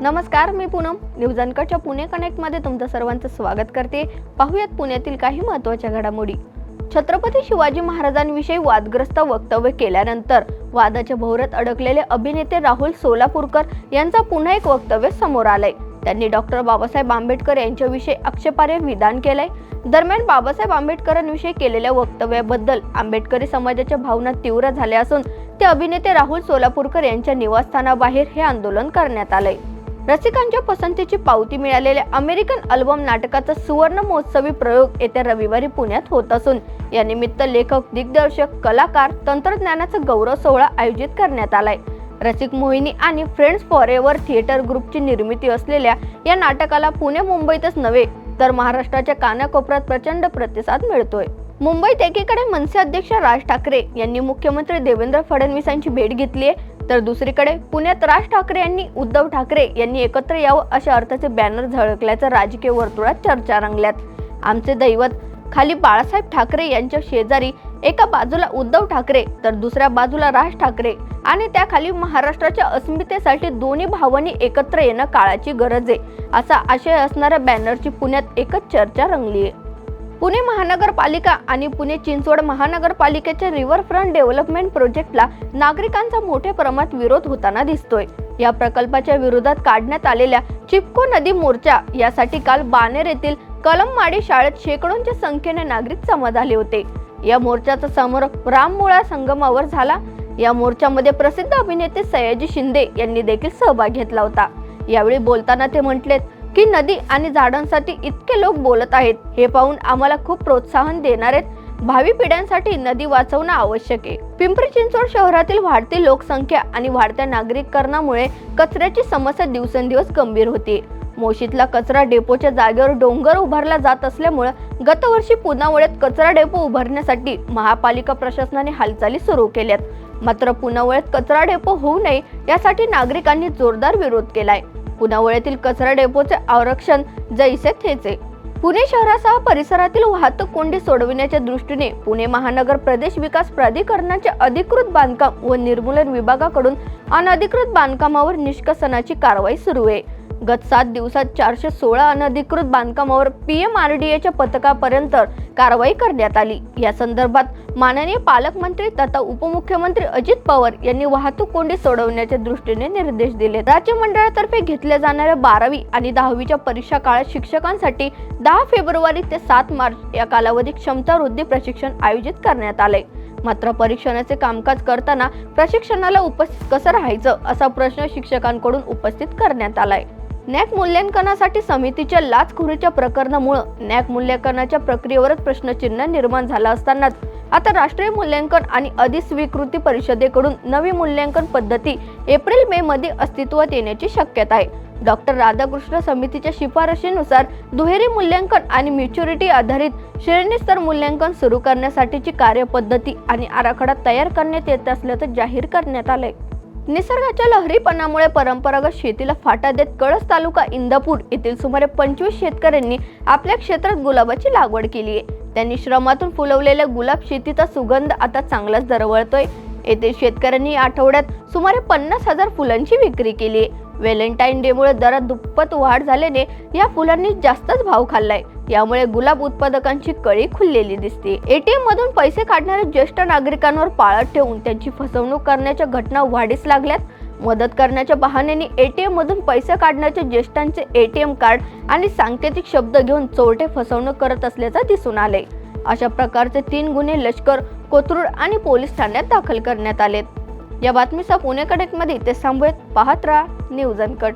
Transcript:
नमस्कार मी पूनम. न्यूज अनकटच्या पुणे कनेक्टमध्ये तुमचं सर्वांचं स्वागत करते. पाहूयात पुण्यातील काही महत्त्वाच्या घडामोडी. छत्रपती शिवाजी महाराजांविषयी वादग्रस्त वक्तव्य केल्यानंतर वादाच्या भोवऱ्यात अडकलेले अभिनेते राहुल सोलापूरकर यांचा पुन्हा एक वक्तव्य समोर आलंय. त्यांनी डॉक्टर बाबासाहेब आंबेडकर यांच्याविषयी आक्षेपार्ह विधान केलंय. दरम्यान बाबासाहेब आंबेडकरांविषयी केलेल्या वक्तव्याबद्दल आंबेडकरी समाजाच्या भावना तीव्र झाल्या असून ते अभिनेते राहुल सोलापूरकर यांच्या निवासस्थानाबाहेर हे आंदोलन करण्यात आलंय. रसिकांच्या पसंतीची पावती मिळालेल्या अमेरिकन अल्बम नाटकाचा सुवर्ण महोत्सवी प्रयोग येत्या रविवारी पुण्यात होत असून या निमित्त लेखक दिग्दर्शक कलाकार तंत्रज्ञानाचा गौरव सोहळा आयोजित करण्यात आलाय. रसिक मोहिनी आणि फ्रेंड्स फॉर एव्हर थिएटर ग्रुपची निर्मिती असलेल्या या नाटकाला पुणे मुंबईतच नव्हे तर महाराष्ट्राच्या कानाकोपऱ्यात प्रचंड प्रतिसाद मिळतोय. मुंबईत एकीकडे मनसे अध्यक्ष राज ठाकरे यांनी मुख्यमंत्री देवेंद्र फडणवीसांची भेट घेतली आहे तर दुसरीकडे पुण्यात राज ठाकरे यांनी उद्धव ठाकरे यांनी एकत्र यावं अशा अर्थाचे बॅनर झळकल्याचं राजकीय वर्तुळात चर्चा रंगल्यात. आमचे दैवत खाली बाळासाहेब ठाकरे यांच्या शेजारी एका बाजूला उद्धव ठाकरे तर दुसऱ्या बाजूला राज ठाकरे आणि त्याखाली महाराष्ट्राच्या अस्मितेसाठी दोन्ही भावांनी एकत्र येणं काळाची गरज आहे असा आशय असणाऱ्या बॅनरची पुण्यात एकच चर्चा रंगली आहे पुणे महानगरपालिका आणि पुणे चिंचवड महानगरपालिकेच्या रिव्हरफ्रंट डेव्हलपमेंट प्रोजेक्टला नागरिकांचा मोठ्या प्रमाणात विरोध होताना दिसतोय. या प्रकल्पाच्या विरोधात काढण्यात आलेल्या चिपको नदी मोर्चा यासाठी काल बानेर येथील कलममाडी शाळेत शेकडोंच्या संख्येने नागरिक जमा झाले होते. या मोर्चाचा समारोप राममुळा संगमावर झाला. या मोर्चामध्ये प्रसिद्ध अभिनेते सयाजी शिंदे यांनी देखील सहभाग घेतला होता. यावेळी बोलताना ते म्हटलेत की नदी आणि झाडांसाठी इतके लोक बोलत आहेत. हे पाहून आम्हाला खूप प्रोत्साहन देणार आहेत. भावी पिढ्यांसाठी नदी वाचवणं आवश्यक आहे. पिंपरी चिंचवड शहरातील वाढती लोकसंख्या आणि वाढत्या नागरिकरणामुळे कचऱ्याची समस्या दिवसेंदिवस गंभीर होती. मोशीतला कचरा डेपोच्या जागेवर डोंगर उभारला जात असल्यामुळे गतवर्षी पुनावळ्यात कचरा डेपो उभारण्यासाठी महापालिका प्रशासनाने हालचाली सुरू केल्यात. मात्र पुनावळ्यात कचरा डेपो होऊ नये यासाठी नागरिकांनी जोरदार विरोध केलाय. पुनावळ्यातील कचरा डेपोचे आरक्षण जैसे थेचे. पुणे शहरासह परिसरातील वाहतूक कोंडी सोडविण्याच्या दृष्टीने पुणे महानगर प्रदेश विकास प्राधिकरणाच्या अधिकृत बांधकाम व निर्मूलन विभागाकडून अनधिकृत बांधकामावर निष्कासनाची कारवाई सुरू आहे. गत सात दिवसात चारशे सोळा अनधिकृत बांधकामावर पी एम आर डी एच्या पथकापर्यंत कारवाई करण्यात आली. या संदर्भात माननीय पालकमंत्री तथा उपमुख्यमंत्री अजित पवार यांनी वाहतूक कोंडी सोडवण्याच्या दृष्टीने निर्देश दिले. राज्य मंडळातर्फे घेतल्या जाणाऱ्या बारावी आणि दहावीच्या परीक्षा काळात शिक्षकांसाठी दहा फेब्रुवारी ते सात मार्च या कालावधीत क्षमता वृद्धी प्रशिक्षण आयोजित करण्यात आले. मात्र परीक्षणाचे कामकाज करताना प्रशिक्षणाला उपस्थित कसं राहायचं असा प्रश्न शिक्षकांकडून उपस्थित करण्यात आलाय. नॅक मूल्यांकनासाठी समितीच्या लाचखोरीच्या प्रकरणामुळं नॅक मूल्यांकनाच्या प्रक्रियेवरच प्रश्नचिन्ह निर्माण झाला असतानाच आता राष्ट्रीय मूल्यांकन आणि अधिस्वीकृती परिषदेकडून नवी मूल्यांकन पद्धती एप्रिल मे मध्ये अस्तित्वात येण्याची शक्यता आहे. डॉक्टर राधाकृष्ण समितीच्या शिफारशीनुसार दुहेरी मूल्यांकन आणि मॅच्युरिटी आधारित श्रेणीस्तर मूल्यांकन सुरू करण्यासाठीची कार्यपद्धती आणि आराखडा तयार करण्यात येत असल्याचं जाहीर करण्यात आलंय. निसर्गाच्या लहरीपणामुळे परंपरागत शेतीला फाटा देत कळस तालुका इंदापूर येथील सुमारे पंचवीस शेतकऱ्यांनी आपल्या क्षेत्रात गुलाबाची लागवड केली आहे. त्यांनी श्रमातून फुलवलेल्या गुलाब शेतीचा सुगंध आता चांगलाच दरवळतोय. येथील शेतकऱ्यांनी आठवड्यात सुमारे पन्नास हजार फुलांची विक्री केली आहे. व्हॅलेंटाईन डेमुळे दरात दुप्पट वाढ झाल्याने या फुलांनी जास्तच भाव खाल्लाय. यामुळे गुलाब उत्पादकांची कळी खुललेली दिसते. एटीएम मधून पैसे काढणाऱ्या ज्येष्ठ नागरिकांवर पाळत ठेवून त्यांची फसवणूक करण्याच्या घटना वाढीस लागल्यात. मदत करण्याच्या बहाण्याने एटीएम मधून पैसे काढण्याचे ज्येष्ठांचे एटीएम कार्ड आणि सांकेतिक शब्द घेऊन चोरटे फसवणूक करत असल्याचं दिसून आले अशा प्रकारचे तीन गुन्हे लष्कर कोथरूड आणि पोलीस ठाण्यात दाखल करण्यात आलेत. या बातमीचा पुणे कडेकमध्ये ते थांबवेत पाहत राहा न्यूज अनकट.